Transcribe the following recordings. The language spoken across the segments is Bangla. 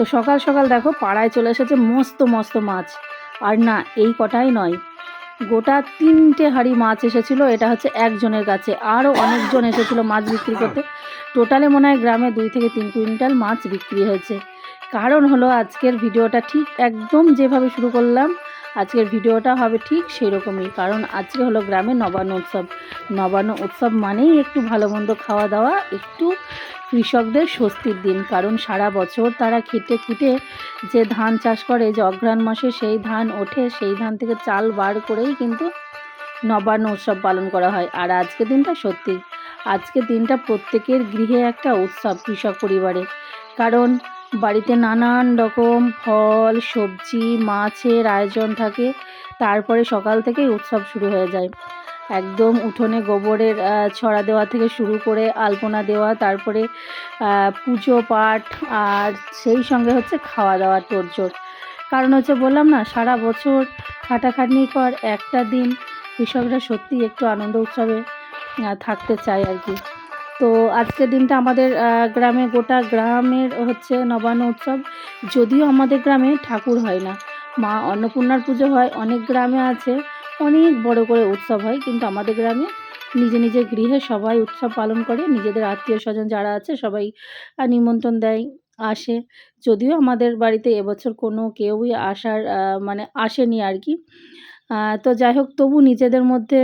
তো সকাল সকাল দেখো পাড়ায় চলে এসেছে মস্ত মস্ত মাছ। আর না, এই কটাই নয়। গোটা তিনটে হাঁড়ি মাছ এসেছিল, এটা হচ্ছে একজনের কাছে আরও অনেকজন এসেছিল মাছ বিক্রি করতে। টোটালে মনে হয় গ্রামে দুই থেকে তিন কুইন্টাল মাছ বিক্রি হয়েছে। কারণ হলো আজকের ভিডিওটা ঠিক একদম যেভাবে শুরু করলাম, আজকের ভিডিওটা হবে ঠিক সেই রকমই কারণ আজকে হলো গ্রামে নবান্ন উৎসব। নবান্ন উৎসব মানেই একটু ভালো মন্দ খাওয়া দাওয়া, একটু কৃষকদের স্বস্তির দিন, কারণ সারা বছর তারা খেটে খুঁটে যে ধান চাষ করে, যে অঘ্রাণ মাসে সেই ধান ওঠে, সেই ধান থেকে চাল বার করেই কিন্তু নবান্ন উৎসব পালন করা হয়। আর আজকের দিনটা সত্যি। আজকের দিনটা প্রত্যেকের গৃহে একটা উৎসব কৃষক পরিবারে। কারণ বাড়িতে নানান রকম ফল, সবজি, মাছের আয়োজন থাকে। তারপরে সকাল থেকেই উৎসব শুরু হয়ে যায়। একদম উঠোনে গোবরের ছড়া দেওয়া থেকে শুরু করে আলপনা দেওয়া, তারপরে পুজো পাঠ আর সেই সঙ্গে হচ্ছে খাওয়া দাওয়ার তোড়জোড়। কারণ হচ্ছে বললাম না, সারা বছর খাটাখাটনির পর একটা দিন কৃষকরা সত্যি একটু আনন্দ উৎসবে থাকতে চায় আর কি। তো আজকের দিনটা আমাদের গ্রামে, গোটা গ্রামের হচ্ছে নবান্ন উৎসব। যদিও আমাদের গ্রামে ঠাকুর হয় না, মা অন্নপূর্ণার পুজো হয়, অনেক গ্রামে আছে অনেক বড় করে উৎসব হয়, কিন্তু আমাদের গ্রামে নিজে নিজের গৃহে সবাই উৎসব পালন করে, নিজেদের আত্মীয় স্বজন যারা আছে সবাই নিমন্ত্রণ দেয়, আসে। যদিও আমাদের বাড়িতে এবছর কোনো কেউই আসার মানে আসেনি আর কি। তো যাই হোক, তবু নিজেদের মধ্যে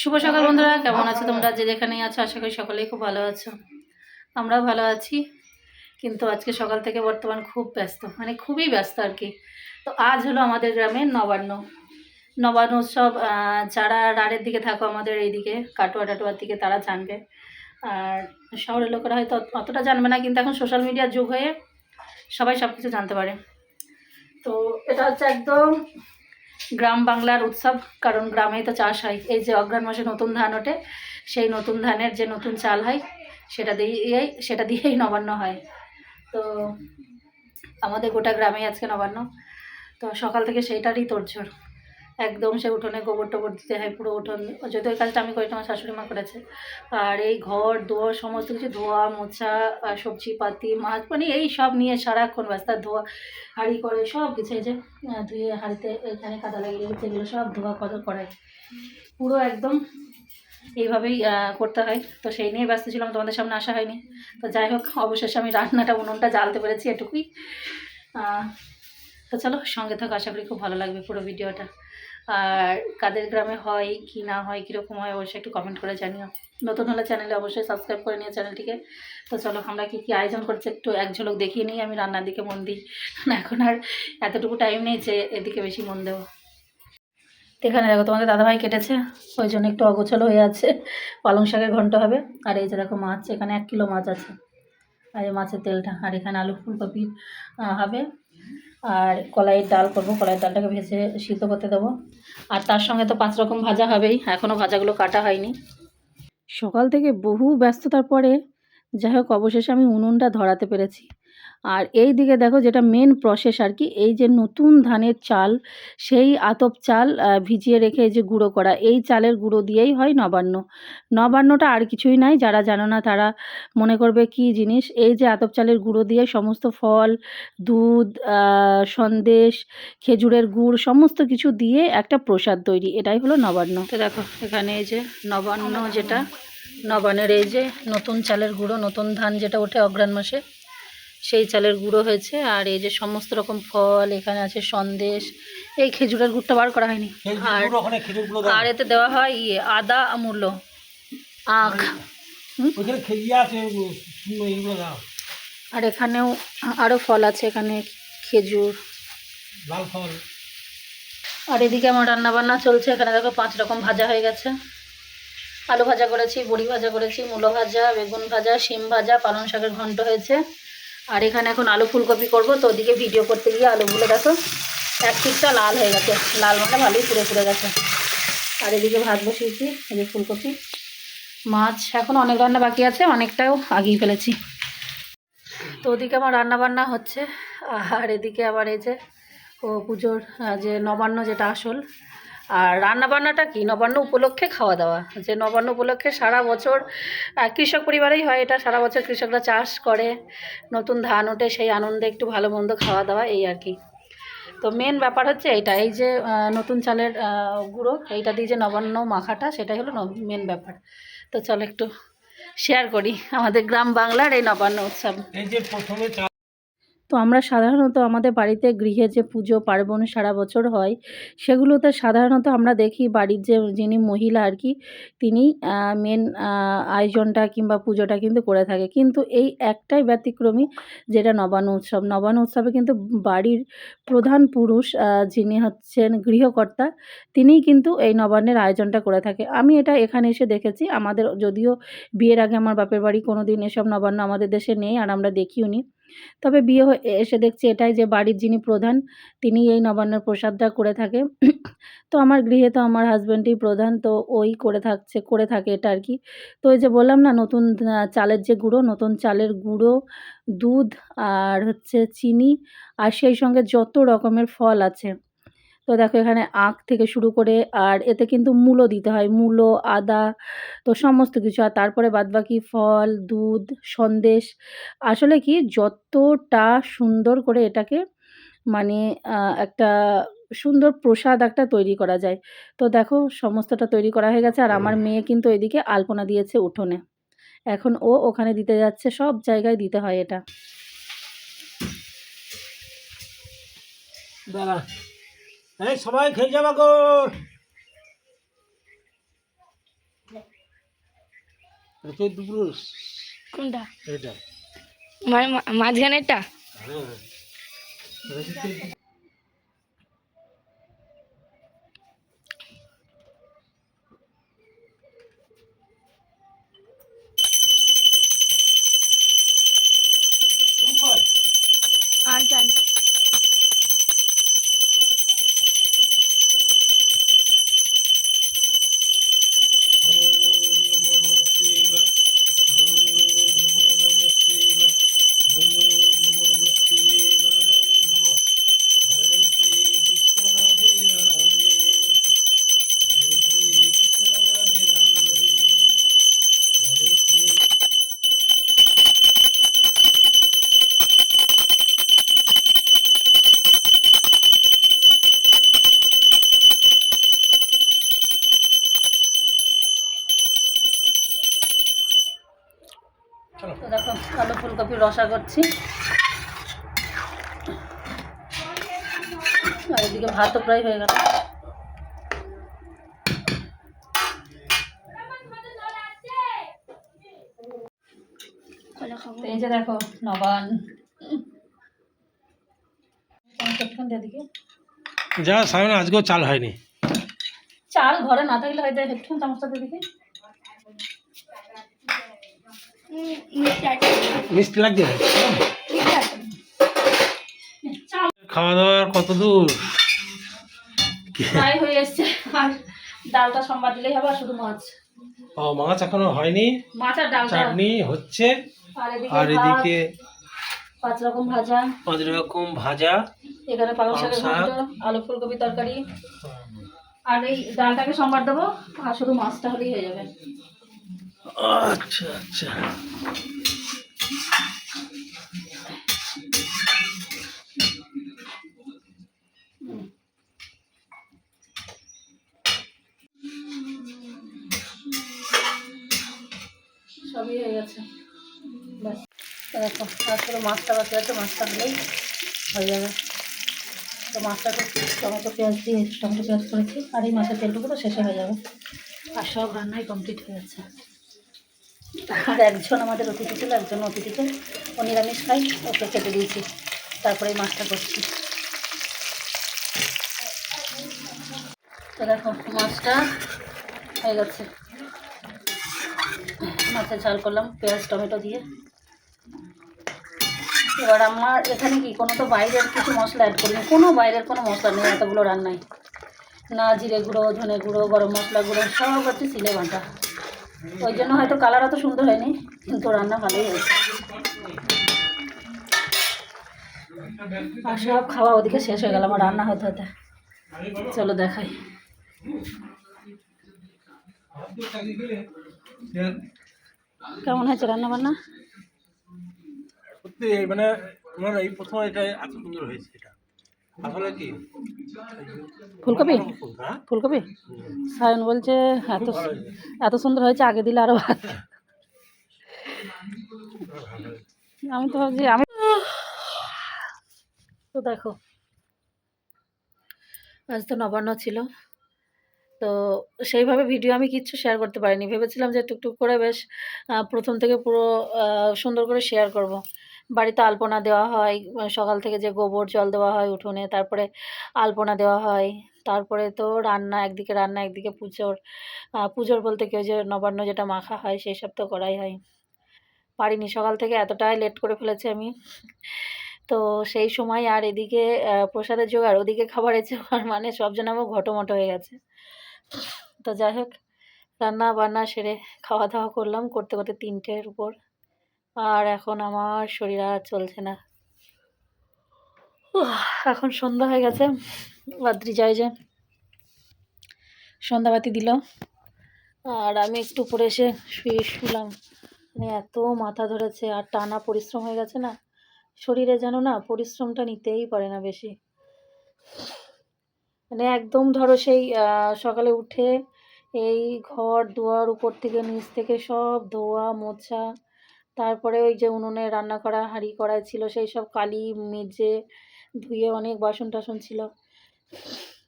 শুভ সকাল বন্ধুরা, কেমন আছো তোমরা? যে যেখানেই আছো, আশা করি সকলেই খুব ভালো আছো। আমরাও ভালো আছি, কিন্তু আজকে সকাল থেকে বর্তমান খুব ব্যস্ত মানে খুবই ব্যস্ত আর কি। তো আজ হলো আমাদের গ্রামে নবান্ন। নবান্ন উৎসব যারা রাড়ের দিকে থাকো আমাদের এইদিকে, কাটোয়া টাটোয়ার দিকে তারা জানবে। আর শহরের লোকেরা হয়তো অতটা জানবে না, কিন্তু এখন সোশ্যাল মিডিয়ার যুগ হয়ে সবাই সব কিছু জানতে পারে। তো এটা হচ্ছে একদম গ্রাম বাংলার উৎসব, কারণ গ্রামেই তো চাষ হয়। এই যে অগ্রাণ মাসে নতুন ধান ওঠে, সেই নতুন ধানের যে নতুন চাল হয়, সেটা দিয়েই সেটা দিয়েই নবান্ন হয়। তো আমাদের গোটা গ্রামেই আজকে নবান্ন। তো সকাল থেকে সেইটারই তোড়জোড়। একদম সে উঠোনে গোবর টোবর দিতে হয় পুরো উঠোন। যদি ওই কাজটা আমি করি না, আমার শাশুড়ি মা করেছে। আর এই ঘর দোয়া সমস্ত কিছু ধোয়া মোছা সবজি পাতি মাছ মানে এই সব নিয়ে সারাক্ষণ ব্যস্ত। ধোয়া হাঁড়ি করে সব কিছু এই যে ধুয়ে হাঁড়িতে এখানে কাদা লাগিয়ে রেখেছে এগুলো সব ধোয়া কদর করায় পুরো একদম এইভাবেই করতে হয়। তো সেই নিয়ে ব্যস্ত ছিলাম তোমাদের সামনে আসা হয়নি। তো যাই হোক অবশেষে আমি রান্নাটা উনুনটা জ্বালতে পেরেছি এটুকুই। তো চলো সঙ্গে থাকো আশা করি খুব ভালো লাগবে পুরো ভিডিওটা। আর কাদের গ্রামে হয়, কি না হয়, কীরকম হয়, অবশ্যই একটু কমেন্ট করে জানিও। নতুন হলে চ্যানেলে অবশ্যই সাবস্ক্রাইব করে নিও চ্যানেলটিকে তো চলো, আমরা কী কী আয়োজন করছি একটু এক ঝলক দেখিয়ে নিই, আমি রান্নার দিকে মন দিই। এখন আর এতটুকু টাইম নেই যে এদিকে বেশি মন দেবো। এখানে দেখো, তোমাদের দাদাভাই কেটেছে, ওই জন্য একটু অগোছালো হয়ে আছে। পালং শাকের ঘন্ট হবে, আর এই যে দেখো মাছ, এখানে এক কিলো মাছ আছে। আর এই মাছের তেলটা, আর এখানে আলু ফুলকপি হবে। আর কলাইয়ের ডাল করব কলাইয়ের ডালটাকে ভেজে সিদ্ধ করতে দেবো। আর তার সঙ্গে তো পাঁচ রকম ভাজা হবেই এখনও ভাজাগুলো কাটা হয়নি। সকাল থেকে বহু ব্যস্ততার পরে যাই হোক, অবশেষে আমি উনুনটা ধরাতে পেরেছি। আর এই দিকে দেখো যেটা মেন প্রসেস আর কি, এই যে নতুন ধানের চাল, সেই আতপ চাল ভিজিয়ে রেখে যে গুঁড়ো করা, এই চালের গুঁড়ো দিয়েই হয় নবান্ন। নবান্নটা আর কিছুই নাই, যারা জানো না তারা মনে করবে কি জিনিস, এই যে আতপ চালের গুঁড়ো দিয়ে সমস্ত ফল, দুধ সন্দেশ, খেজুরের গুড়, সমস্ত কিছু দিয়ে একটা প্রসাদ তৈরি, এটাই হলো নবান্ন। দেখো, এখানে এই যে নবান্ন যেটা, নবান্নের এই যে নতুন চালের গুঁড়ো, নতুন ধান যেটা ওঠে অগ্রাণ মাসে সেই চালের গুঁড়ো হয়েছে আর এই যে সমস্ত রকম ফল এখানে আছে সন্দেশ এই খেজুরের গুড়টা বার করা হয়নি। আর আর এতে দেওয়া হয় ইয়ে আদা আমূল্য আখ। আর এখানেও আরও ফল আছে এখানে খেজুর। লাল ফল। আর এদিকে আমার রান্না বান্না চলছে এখানে দেখো পাঁচ রকম ভাজা হয়ে গেছে। আলু ভাজা করেছি বড়ি ভাজা করেছি মূলো ভাজা বেগুন ভাজা শিম ভাজা পালং শাকের ঘন্ট হয়েছে। আর এখানে এখন আলু ফুলকপি করব, তো ওদিকে ভিডিও করতে গিয়ে আলুগুলো দেখো, এক পিঠটা লাল হয়ে গেছে। লাল মানে ভালোই পুড়ে পুড়ে গেছে। আর এদিকে ভাত বসিয়েছি, এই ফুলকপি। মাছ এখন অনেক রান্না বাকি আছে, অনেকটাও আগিয়ে ফেলেছি। তো ওদিকে আমার রান্না বান্না হচ্ছে, আর এদিকে আবার এই যে, ও পুজোর যে নবান্ন যেটা আসল আর রান্নাবান্নাটা কি? নবান্ন উপলক্ষে খাওয়া দাওয়া। যে নবান্ন উপলক্ষে সারা বছর কৃষক পরিবারেই হয় এটা। সারা বছর কৃষকরা চাষ করে, নতুন ধান ওঠে, সেই আনন্দে একটু ভালো মন্দ খাওয়া দাওয়া, এই আর কি। তো মেন ব্যাপার হচ্ছে এইটা এই যে নতুন চালের গুঁড়ো, এইটা দিয়ে যে নবান্ন মাখাটা, সেটাই হলো মেন ব্যাপার। তো চলো একটু শেয়ার করি আমাদের গ্রাম বাংলার এই নবান্ন উৎসব। এই যে প্রথমে তো আমরা সাধারণত আমাদের বাড়িতে গৃহে যে পুজো, পার্বণ সারা বছর হয়, সেগুলোতে সাধারণত আমরা দেখি বাড়ির যে যিনি মহিলা আর কি, তিনি মেন আয়োজনটা কিংবা পুজোটা কিন্তু করে থাকে। কিন্তু এই একটাই ব্যতিক্রমী যেটা নবান্ন উৎসব। নবান্ন উৎসবে কিন্তু বাড়ির প্রধান পুরুষ যিনি হচ্ছেন গৃহকর্তা, তিনিই কিন্তু এই নবান্নের আয়োজনটা করে থাকে। আমি এটা এখানে এসে দেখেছি। আমাদের যদিও বিয়ের আগে আমার বাপের বাড়ি কোনো দিন এসব নবান্ন আমাদের দেশে নেই, আর আমরা দেখিও নি তবে বিয়ে এসে দেখছি এটাই যে বাড়ির যিনি প্রধান, তিনি এই নবান্নের প্রসাদটা করে থাকে। তো আমার গৃহে তো আমার হাজব্যান্ডই প্রধান, তো ওই করে থাকছে, করে থাকে এটা আর কি তো ওই যে বললাম না, নতুন চালের যে গুঁড়ো, নতুন চালের গুঁড়ো, দুধ আর হচ্ছে চিনি, আর সেই সঙ্গে যত রকমের ফল আছে। তো দেখো এখানে আখ থেকে শুরু করে আর এতে কিন্তু মূলো দিতে হয় মূলো আদা তো সমস্ত কিছু। আর তারপরে বাদবাকি ফল দুধ সন্দেশ আসলে কি যতটা সুন্দর করে এটাকে মানে একটা সুন্দর প্রসাদ একটা তৈরি করা যায়। তো দেখো সমস্তটা তৈরি করা হয়ে গেছে আর আমার মেয়ে কিন্তু এদিকে আলপনা দিয়েছে উঠোনে। এখন ও ওখানে দিতে যাচ্ছে সব জায়গায় দিতে হয় এটা। দাঁড়া। এই সবাই খেয়ে যাবা গো। কোনটা? এটা মাঝখানেরটা? হ্যাঁ। রসা করছি। আর এদিকে ভাতও প্রায় হয়ে গেল। এই যে দেখো নবান। যা সায়ন আজকেও চাল হয়নি। চাল ঘরে না থাকলে হয়তো হেডফোন চামচটা দিকে উম, মিষ্টি লাগছে? খাওয়া দাওয়ার কত দূর? প্রায় হয়ে এসছে। আর ডালটা সোমবার দিলেই হবে আর শুধু মাছ। ও মাছ এখনও হয়নি? মাছ আর ডালটা। চাটনি হচ্ছে। আর এদিকে পাঁচ রকম ভাজা। পাঁচ রকম ভাজা এখানে পালং শাকের শাক। ঘন্ট আলু ফুলকপি তরকারি। আর এই ডালটাকে সোমবার দেবো আর শুধু মাছটা হলেই হয়ে যাবে। আচ্ছা আচ্ছা। সবই হয়ে গেছে। ব্যাস তারপরে মাছটা বাকি আছে, মাছটা হলেই হয়ে যাবে। তো মাছটাকে টমেটো, পেঁয়াজ দিয়ে টমেটো, পেঁয়াজ করেছি, আর এই মাছের তেলটুকু তো শেষে হয়ে যাবে। আর সব রান্নাই কমপ্লিট হয়ে গেছে। আর একজন আমাদের অতিথি ছিল, একজন অতিথি অতিথিকে ও নিরামিষ খাই ওকে খেতে দিয়েছি। তারপরে মাছটা করছি। তো দেখো, মাছটা হয়ে গেছে। মাছের ঝাল করলাম, পেঁয়াজ, টমেটো দিয়ে। এবার আমার এখানে কি, কোনো তো বাইরের কিছু মশলা অ্যাড করিনি। কোনো বাইরের কোনো মশলা নেই, এতগুলো রান্নায়। না জিরে গুঁড়ো, ধনে গুঁড়ো, গরম মশলা গুঁড়ো, সব হচ্ছে সিলে বাটা ওই জন্য হয়তো কালার অত সুন্দর হয়নি, কিন্তু রান্না ভালোই হয়েছে। আর সব খাওয়া ওদিকে শেষ হয়ে গেল, আমার রান্না হতে হতে। চলো দেখাই। কেমন হয়েছে রান্না বান্না সত্যি মানে আমার এই প্রথম এটা এত সুন্দর হয়েছে এটা। আসলে কি? ফুলকপি? ফুলকপি? সায়ন বলছে এত এত সুন্দর হয়েছে আগে দিলে আরও ভালো। আমি তো ভাবছি আমি তো দেখো। আজ তো নবান্ন ছিল। তো সেইভাবে ভিডিও আমি কিচ্ছু শেয়ার করতে পারিনি। ভেবেছিলাম যে টুকটুক করে বেশ প্রথম থেকে পুরো সুন্দর করে শেয়ার করব। বাড়িতে আলপনা দেওয়া হয় সকাল থেকে যে গোবর জল দেওয়া হয় উঠোনে, তারপরে আলপনা দেওয়া হয়, তারপরে তো রান্না, একদিকে রান্না, একদিকে পুজোর। পুজোর বলতে কেউ যে নবান্ন যেটা মাখা হয় সেই সব তো করাই হয়। পারিনি, সকাল থেকে এতটাই লেট করে ফেলেছি আমি। তো সেই সময় আর এদিকে প্রসাদের জোগাড় ওদিকে খাবারের জোগাড় মানে সব যেন আমার ঘটোমটো হয়ে গেছে। তো যাই হোক, রান্না বান্না সেরে খাওয়া দাওয়া করলাম, করতে করতে তিনটের উপর। আর এখন আমার শরীর আর চলছে না। এখন সন্ধ্যা হয়ে গেছে। রাত্রি যায় যে। সন্ধ্যাবাতি দিল। আর আমি একটু পরে এসে শুয়ে শুলাম। মানে এত মাথা ধরেছে আর টানা পরিশ্রম হয়ে গেছে না। শরীরে যেন না পরিশ্রমটা নিতেই পারে না বেশি। মানে একদম ধরো সেই সকালে উঠে এই ঘর দুয়ার উপর থেকে নিচ থেকে সব ধোয়া মোছা তারপরে ওই যে উনুনে রান্না করা, হাঁড়ি কড়াই ছিল, সেই সব কালি মেজে ধুয়ে অনেক বাসন টাসন ছিল।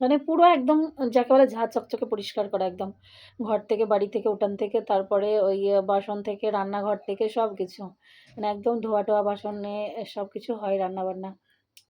মানে পুরো একদম যাকে বলে ঝাঁ চকচকে পরিষ্কার করা একদম। ঘর থেকে, বাড়ি থেকে, উঠান থেকে, তারপরে ওই বাসন থেকে, রান্নাঘর থেকে সব কিছু মানে একদম ধোয়া টোয়া বাসনে সব কিছু হয় রান্না বান্না